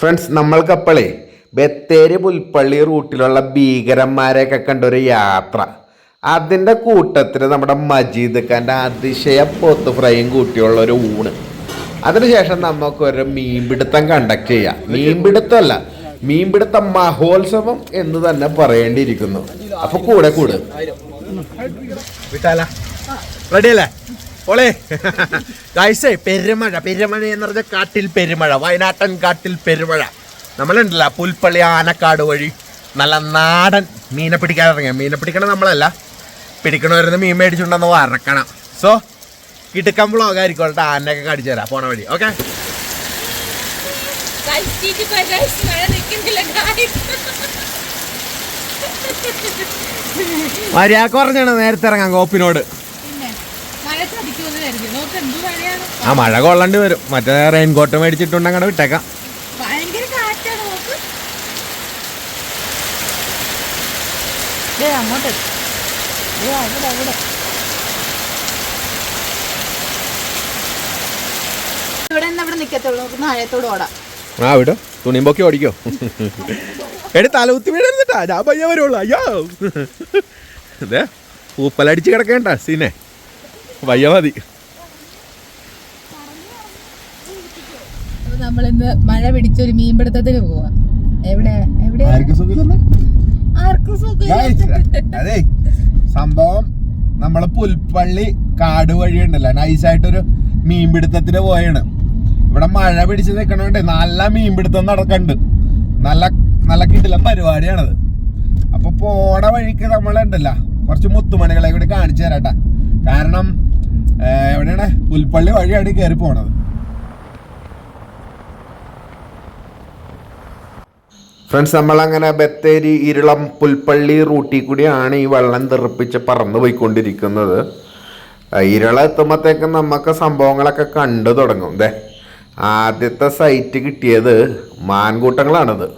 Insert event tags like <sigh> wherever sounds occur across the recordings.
Friends നമ്മൾക്കപ്പോളേ ബത്തേരി പുൽപ്പള്ളി റൂട്ടിലുള്ള ഭീകരന്മാരെയൊക്കെ കണ്ടൊരു യാത്ര. അതിന്റെ കൂട്ടത്തിൽ നമ്മുടെ മജീദ് ഖാന്റെ അതിശയ പോത്ത് ഫ്രൈയും കൂട്ടിയുള്ള ഒരു ഊണ്. അതിനുശേഷം നമുക്കൊരു മീൻപിടുത്തം കണ്ടക്ട് ചെയ്യാം. മീൻപിടുത്തമല്ല മീൻപിടുത്ത മഹോത്സവം എന്ന് തന്നെ പറയേണ്ടിയിരിക്കുന്നു. അപ്പൊ കൂടെ കൂടെ. റെഡിയല്ലേ ഓളേ ഗൈസേ പെരുമഴ പെരുമഴ എന്ന് പറഞ്ഞ കാട്ടിൽ പെരുമഴ വയനാട്ടൻ കാട്ടിൽ പെരുമഴ. നമ്മളുണ്ടല്ലോ പുൽപ്പള്ളി ആനക്കാട് വഴി. നല്ല നാടൻ മീനെ പിടിക്കാൻ ഇറങ്ങിയ. മീനെ പിടിക്കണം നമ്മളല്ല. പിടിക്കണവരുന്ന് മീൻ മേടിച്ചുണ്ടെന്ന് വറക്കണം. സോ കിട്ടുക്കാൻ വ്ളോഗായിരിക്കും കേട്ടോ. ആനയൊക്കെ കടിച്ചു തരാം. പോണ വഴി. ഓക്കെ. മര്യാദ കുറഞ്ഞാണ് നേരത്തെ ഇറങ്ങാൻ കോപ്പിനോട് പിന്നെ മഴ ചതിക്കുമെന്ന് കരുതി നോക്ക് എന്ത് മഴയാണ് ആ മഴ കൊള്ളേണ്ടി വരും. മറ്റേ റെയിൻകോട്ട് മേടിച്ചിട്ടുണ്ട് അങ്ങോട്ട് വിട്ടേക്കാം. അങ്ങോട്ട്. അവിടെ അവിടെ. ഇവിടെ നിന്ന് ഇവിടെ നിൽക്കത്തുള്ളൂ നമുക്ക് നാഴത്തോട് ഓടാം. ആ വിടോ. തുണിയും പൊക്കി ഓടിക്കോ. എടി തലകുത്തി വീഴരുന്നിട്ടാ ഞാൻ പയ്യ വരുള്ളൂ അയ്യോ. അതെ പൂപ്പലടിച്ച് കിടക്കേണ്ട സീനെ. പയ്യ മതി. നമ്മളിന്ന് മഴ പിടിച്ചൊരു മീൻപിടുത്തത്തിന് പോവാ. എവിടെ? എവിടെ? അതെ സംഭവം നമ്മളെ പുൽപ്പള്ളി കാട് വഴി ഉണ്ടല്ലോ. നൈസായിട്ടൊരു മീൻപിടുത്തത്തിന് പോയാണ്. ഇവിടെ മഴ പിടിച്ച് നിൽക്കണോണ്ടേ നല്ല മീൻപിടുത്തം നടക്കണ്ട്. നല്ല നല്ല കിട്ടില്ല പരിപാടിയാണത്. അപ്പൊ പോണ വഴിക്ക് നമ്മളുണ്ടല്ല. കുറച്ച് മുത്തുമണികളെ കൂടി കാണിച്ചു തരാട്ടാ. കാരണം എവിടെയാണ്? പുൽപ്പള്ളി വഴിയാണ് കയറി പോണത്. ഫ്രണ്ട്സ് നമ്മളങ്ങനെ ബത്തേരി ഇരുളം പുൽപ്പള്ളി റൂട്ടിൽ കൂടിയാണ് ഈ വെള്ളം തെറിപ്പിച്ച് പറന്നു പോയിക്കൊണ്ടിരിക്കുന്നത്. ഇരുള എത്തുമ്പോഴത്തേക്കും നമുക്ക് സംഭവങ്ങളൊക്കെ കണ്ടു തുടങ്ങും. ദേ ആദ്യത്തെ സൈറ്റ് കിട്ടിയത് മാൻകൂട്ടങ്ങളാണത്.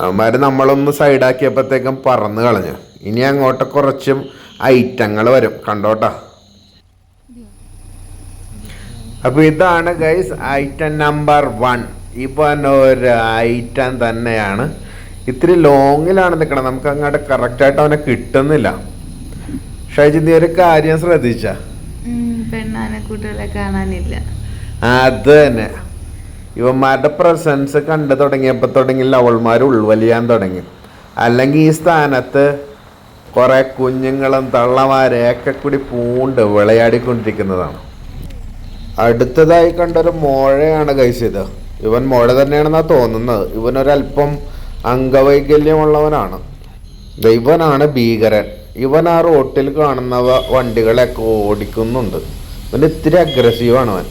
അവന്മാർ നമ്മളൊന്ന് സൈഡാക്കിയപ്പോഴത്തേക്കും പറന്ന് കളഞ്ഞു. ഇനി അങ്ങോട്ട് കുറച്ചും ഐറ്റങ്ങൾ വരും. കണ്ടോട്ടാ. അപ്പൊ ഇതാണ് ഗൈസ് ഐറ്റം നമ്പർ വൺ ഇവൻ ഒരു ഐറ്റം തന്നെയാണ്. ഇത്തിരി ലോങ്ങിലാണ് നിൽക്കണം നമുക്ക് അങ്ങോട്ട് കറക്റ്റായിട്ട് അവനെ കിട്ടുന്നില്ല. ഷൈജി നീ ഒരു കാര്യം ശ്രദ്ധിച്ച? കാണാനില്ല. അത് തന്നെ. ഇവന്മാരുടെ പ്രസൻസ് കണ്ടു തുടങ്ങിയപ്പോൾ തുടങ്ങി ലവൾമാർ ഉൾവലിയാൻ തുടങ്ങി. അല്ലെങ്കിൽ ഈ സ്ഥാനത്ത് കുറേ കുഞ്ഞുങ്ങളും തള്ളമാരെയൊക്കെ കൂടി പൂണ്ട് വിളയാടിക്കൊണ്ടിരിക്കുന്നതാണ്. അടുത്തതായി കണ്ടൊരു മോഴയാണ് കഴിച്ചത് ഇവൻ മോഴ തന്നെയാണെന്നാണ് തോന്നുന്നത്. ഇവനൊരല്പം അംഗവൈകല്യമുള്ളവനാണ്. ഇവനാണ് ഭീകരൻ. ഇവൻ ആ റോട്ടിൽ കാണുന്ന വ- വണ്ടികളെയൊക്കെ ഓടിക്കുന്നുണ്ട്. ഇവൻ ഇത്തിരി അഗ്രസീവാണ് അവൻ.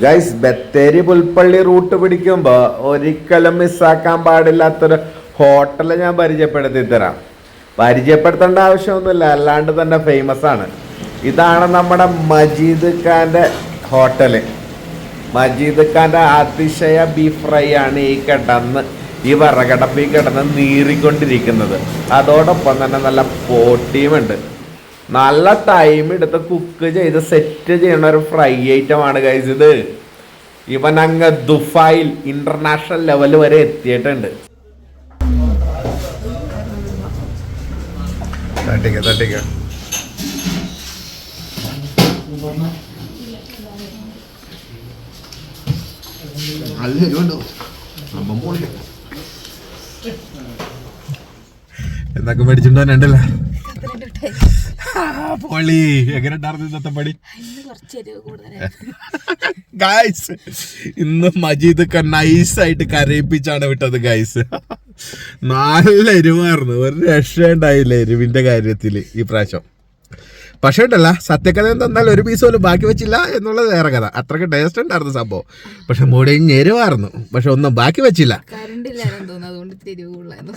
ഗൈസ് ബത്തേരി പുൽപ്പള്ളി റൂട്ട് പിടിക്കുമ്പോൾ ഒരിക്കലും മിസ്സാക്കാൻ പാടില്ലാത്തൊരു ഹോട്ടൽ ഞാൻ പരിചയപ്പെടുത്തി തരാം. പരിചയപ്പെടുത്തേണ്ട ആവശ്യമൊന്നുമില്ല അല്ലാണ്ട് തന്നെ ഫേമസ് ആണ്. ഇതാണ് നമ്മുടെ മജീദ് ഖാന്റെ ഹോട്ടൽ മജീദ് ഖാന്റെ അതിശയ ബീഫ് ഫ്രൈ ആണ് ഈ കിടന്ന് ഈ വിറകടപ്പിൽ കിടന്ന് നീറിക്കൊണ്ടിരിക്കുന്നത്. അതോടൊപ്പം തന്നെ നല്ല പോട്ടിയുമുണ്ട് നല്ല ടൈം എടുത്ത് കുക്ക് ചെയ്ത് സെറ്റ് ചെയ്യണ ഒരു ഫ്രൈ ഐറ്റമാണ് കഴിച്ചത് ഇവൻ അങ്ങ് ദുഫായിൽ ഇന്റർനാഷണൽ ലെവൽ വരെ എത്തിയിട്ടുണ്ട്. തട്ടിക്ക തട്ടിക്ക. എന്നൊക്കെ മേടിച്ചിട്ടുണ്ടോ രണ്ടല്ല? പൊളി. എങ്ങനെ ഉണ്ടായിരുന്നു ഇന്നത്തെ പണി? ഗായ്സ് ഇന്ന് മജീദ് ഒക്കെ നൈസായിട്ട് കരയിപ്പിച്ചാണ് വിട്ടത് ഗായ്സ് നല്ല എരിവായിരുന്നു. ഒരു രക്ഷയുണ്ടായില്ല എരിവിന്റെ കാര്യത്തിൽ ഈ പ്രാവശ്യം. പക്ഷേ ഉണ്ടല്ല സത്യകഥ എന്തെന്നാൽ ഒരു പീസ് പോലും ബാക്കി വെച്ചില്ല എന്നുള്ളത് വേറെ കഥ. അത്രയ്ക്ക് ടേസ്റ്റ് ഉണ്ടായിരുന്നു സംഭവം. പക്ഷെ മുടി ഞെരുവായിരുന്നു പക്ഷെ ഒന്നും ബാക്കി വെച്ചില്ല.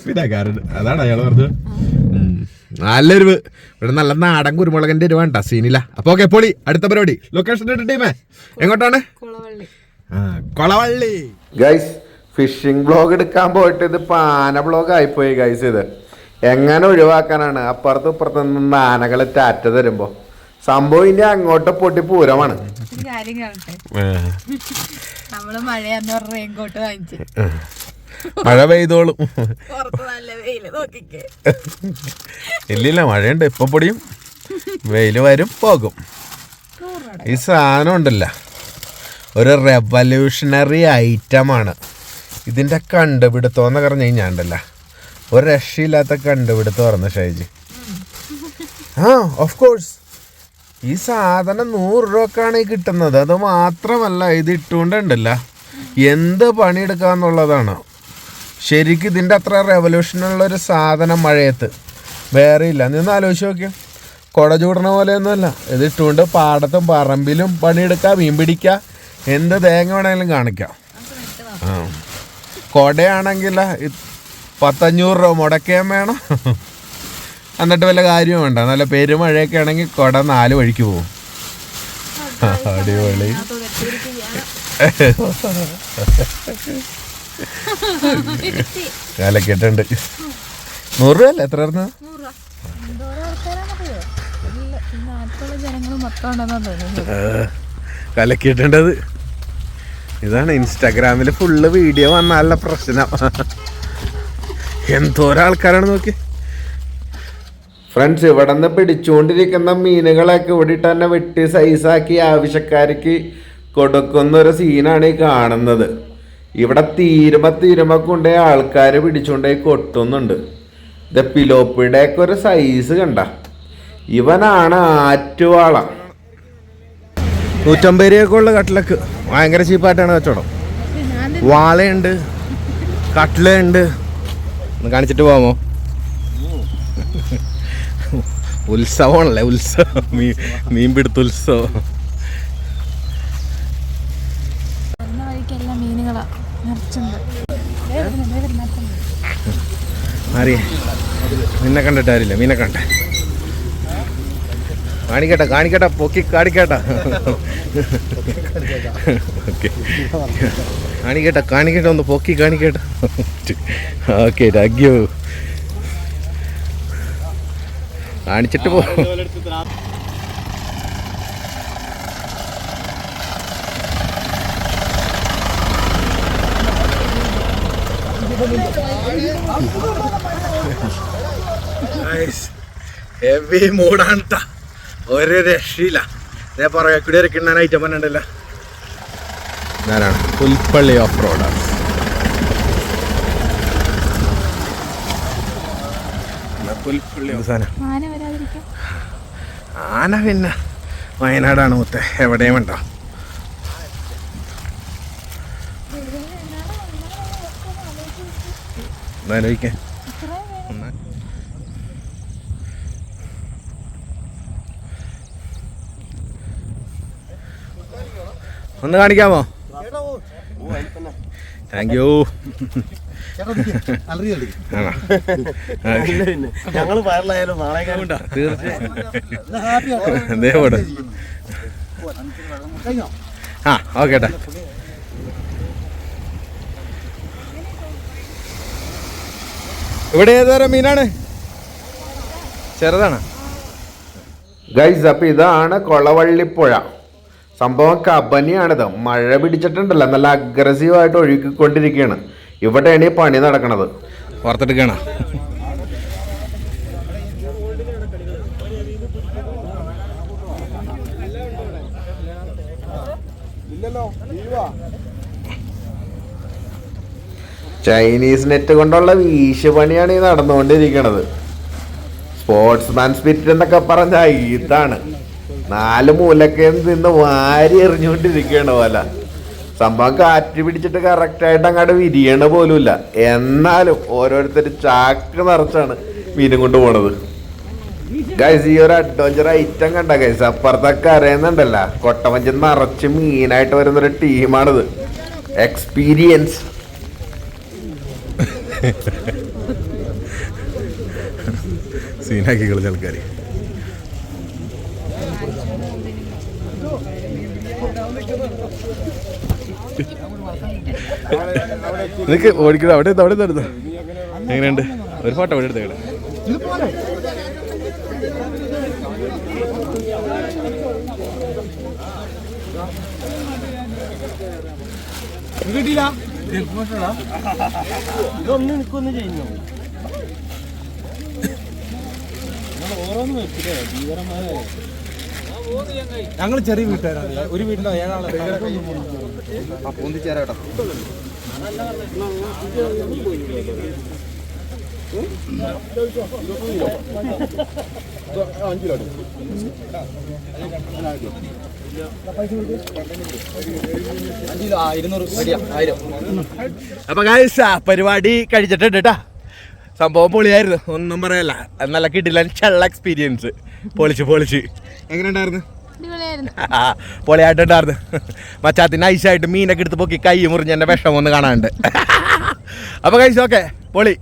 പിന്നെ അതാണ് അയാൾ പറഞ്ഞത്. ഉം. നല്ല എരിവ്. ഇവിടെ നല്ല നാടൻ കുരുമുളകിന്റെ എരിവ് വേണ്ട സീനില്ല. അപ്പൊ ഓക്കെ പൊളി. അടുത്ത പരിപാടി. ലൊക്കേഷൻ ടീമേ. എങ്ങോട്ടാണ്? കുളവള്ളി. ആ, കൊളവള്ളി. ഗൈസ് ഫിഷിംഗ് ബ്ലോഗ് എടുക്കാൻ പോയിട്ട് ഇത് പാന ബ്ലോഗ് ആയിപ്പോയി ഗൈസ് ഇത് എങ്ങനെ ഒഴിവാക്കാനാണ്? അപ്പുറത്തും ഇപ്പുറത്തു നിന്ന് ആനകൾ ടാറ്റ തരുമ്പോൾ സംഭവം ഇനി അങ്ങോട്ട് പൊട്ടി പൂരമാണ്. മഴ പെയ്തോളും. ഇല്ലില്ല മഴയുണ്ട്. ഇപ്പൊ പൊടിയും വെയിൽ വരും പോകും. ഈ സാധനം ഉണ്ടല്ല. ഒരു റെവല്യൂഷണറി ഐറ്റമാണ് ഇതിന്റെ കണ്ടുപിടുത്തം എന്ന് പറഞ്ഞു കഴിഞ്ഞാൽ ഉണ്ടല്ല. ഒരു രക്ഷയില്ലാത്ത കണ്ടുപിടുത്തം പറഞ്ഞു ഷൈജി. ആ ഓഫ് കോഴ്സ് ഈ സാധനം നൂറ് രൂപക്കാണ് ഈ കിട്ടുന്നത്. അത് മാത്രമല്ല ഇത് ഇട്ടുകൊണ്ടുണ്ടല്ല. എന്ത് പണിയെടുക്കാന്നുള്ളതാണ് ശരിക്കും ഇതിന്റെ അത്ര റെവല്യൂഷനുള്ള ഒരു സാധനം മഴയത്ത്. വേറെ ഇല്ല. നീ ഒന്ന് ആലോചിച്ച് നോക്കിയോ. കുട ചൂടണ പോലെയൊന്നുമല്ല. ഇത് ഇട്ടുകൊണ്ട് പാടത്തും പറമ്പിലും പണിയെടുക്കാം മീൻ പിടിക്കാം എന്ത് തേങ്ങ വേണമെങ്കിലും കാണിക്കാം. കുടയാണെങ്കിൽ പത്തഞ്ഞൂറ് രൂപ മുടക്കുകയും വേണം. എന്നിട്ട് വല്ല കാര്യവും വേണ്ട. നല്ല പെരുമഴയൊക്കെ ആണെങ്കിൽ കുട നാല് വഴിക്ക് പോകും. അടിപൊളി. കാലക്കെട്ടുണ്ട്. നൂറ് രൂപ. അല്ലേ എത്ര ആയിരുന്നു കലക്കിയിട്ടുണ്ടത് ഇതാണ് ഇൻസ്റ്റാഗ്രാമിൽ ഫുള്ള് വീഡിയോ വന്നാലുള്ള പ്രശ്നം. എന്തോരം ആൾക്കാരാണ് നോക്കി. ഫ്രണ്ട്സ് ഇവിടെ നിന്ന് പിടിച്ചുകൊണ്ടിരിക്കുന്ന മീനുകളൊക്കെ ഇവിടെ തന്നെ വെട്ടി സൈസാക്കി ആവശ്യക്കാർക്ക് കൊടുക്കുന്ന ഒരു സീനാണ് ഈ കാണുന്നത്. ഇവിടെ തീരുമ തീരുമ കൊണ്ടേ ആൾക്കാർ പിടിച്ചുകൊണ്ടേ കൊട്ടുന്നുണ്ട് ഇത് പിലോപ്പിയുടെ ഒക്കെ ഒരു സൈസ് കണ്ട. ഇവനാണ് ആറ്റുവാള. നൂറ്റമ്പത് രൂപയൊക്കെ ഉള്ള കട്ടിലക്ക്. ഭയങ്കര ചീപ്പായിട്ടാണ് കച്ചവടം. വാളയുണ്ട് കട്ട്ലുണ്ട് ഒന്ന് കാണിച്ചിട്ട് പോകാമോ ഉത്സവമാണല്ലേ ഉത്സവം. മീൻ പിടുത്ത ഉത്സവം. മാറിയേ നിന്നെ കണ്ടിട്ടാരില്ല മീനെ കണ്ടേ. കാണിക്കട്ടെ കാണിക്കട്ടെ പൊക്കി കാണിക്കട്ടെ. ഓക്കെ കാണിക്കട്ടെ. കാണിക്കട്ടെ ഒന്ന് പൊക്കി കാണിക്കട്ടെ. ഓക്കെ രാഗ്യോ കാണിച്ചിട്ട് പോ. ഹെവി മൂടാണ്. ഒരു രക്ഷയില്ല. ഞാൻ പറയാ കൂടി ഒരു കിണ്ണാൻ ഐറ്റം ഞാനാണ് പുൽപ്പള്ളി ഓഫ് റോഡ് പുൽപ്പള്ളി അവസാനം. ആന പിന്നെ വയനാടാണ് മുത്തെ എവിടെയും ഉണ്ടോ. ആലോചിക്കേ ഒന്ന് കാണിക്കാമോ? താങ്ക് യു ഞങ്ങൾ നാളെ ആ ഓക്കെ ഏട്ടാ ഇവിടെ ഏതുതരം മീനാണ്? ചെറുതാണ്? ഗൈസ് അപ്പൊ ഇതാണ് കൊളവള്ളിപ്പുഴ. സംഭവം കബനിയാണിത് മഴ പിടിച്ചിട്ടുണ്ടല്ലോ. നല്ല അഗ്രസീവായിട്ട് ഒഴുകിക്കൊണ്ടിരിക്കുകയാണ്. ഇവിടെയാണ് ഈ പണി നടക്കണത്. വാർത്തെടുക്കണ ചൈനീസ് നെറ്റ് കൊണ്ടുള്ള വീശുപണിയാണ് ഈ നടന്നുകൊണ്ടിരിക്കണത്. സ്പോർട്സ്മാൻ സ്പിരിറ്റ് എന്നൊക്കെ പറഞ്ഞ ഇതാണ്. നാല് മൂലക്കെ നിന്ന് വാരി എറിഞ്ഞുകൊണ്ടിരിക്കുകയാണ് പോലെ സംഭവം കാറ്റ് പിടിച്ചിട്ട് കറക്റ്റായിട്ട് അങ്ങോട്ട് വിരിയണ പോലുമില്ല. എന്നാലും ഓരോരുത്തർ ചാക്ക് നിറച്ചാണ് മീനും കൊണ്ട് പോണത്. ഗൈസ് ഈ ഒരു അഡ്വഞ്ചർ ഐറ്റം കണ്ട ഗൈസ് അപ്പുറത്തൊക്കെ അറിയുന്നുണ്ടല്ല കൊട്ടമഞ്ചൻ നിറച്ച് മീനായിട്ട് വരുന്നൊരു ടീമാണിത്. എക്സ്പീരിയൻസ് സീനാക്കി <laughs> കളിച്ച ആൾക്കാർ ഇതൊക്കെ ഓടിക്കണം? അവിടെ അവിടെ എടുത്തോ. എങ്ങനെയുണ്ട്? ഒരു ഫോട്ടോ അവിടെ എടുത്തേക്കട്ടെ കിട്ടിയില്ല ഇതൊന്നും ഓരോന്ന് വെച്ചില്ലേ ഭീകരമായ ഞങ്ങൾ ചെറിയ വീട്ടുകാരാണ്. ഒരു വീട്ടിലോ ഏഴാളെ അപ്പൊ ആ പരിപാടി കഴിച്ചിട്ടുണ്ട് കേട്ടാ സംഭവം പൊളിയായിരുന്നു. ഒന്നും പറയല്ല. നല്ല കിട്ടില്ല ചള്ള എക്സ്പീരിയൻസ് പൊളിച്ച് പൊളിച്ച്. എങ്ങനെ ഉണ്ടായിരുന്നു അടിപൊളിയായിരുന്നു പൊളിയായിട്ടുണ്ടായിരുന്നു. മച്ചാത്തി നൈസായിട്ട് മീനൊക്കെ എടുത്ത് പൊക്കി കൈ മുറിഞ്ഞ് എന്റെ വിഷം ഒന്ന് കാണാനുണ്ട്. അപ്പൊ കഴിച്ചു ഓക്കെ പൊളി.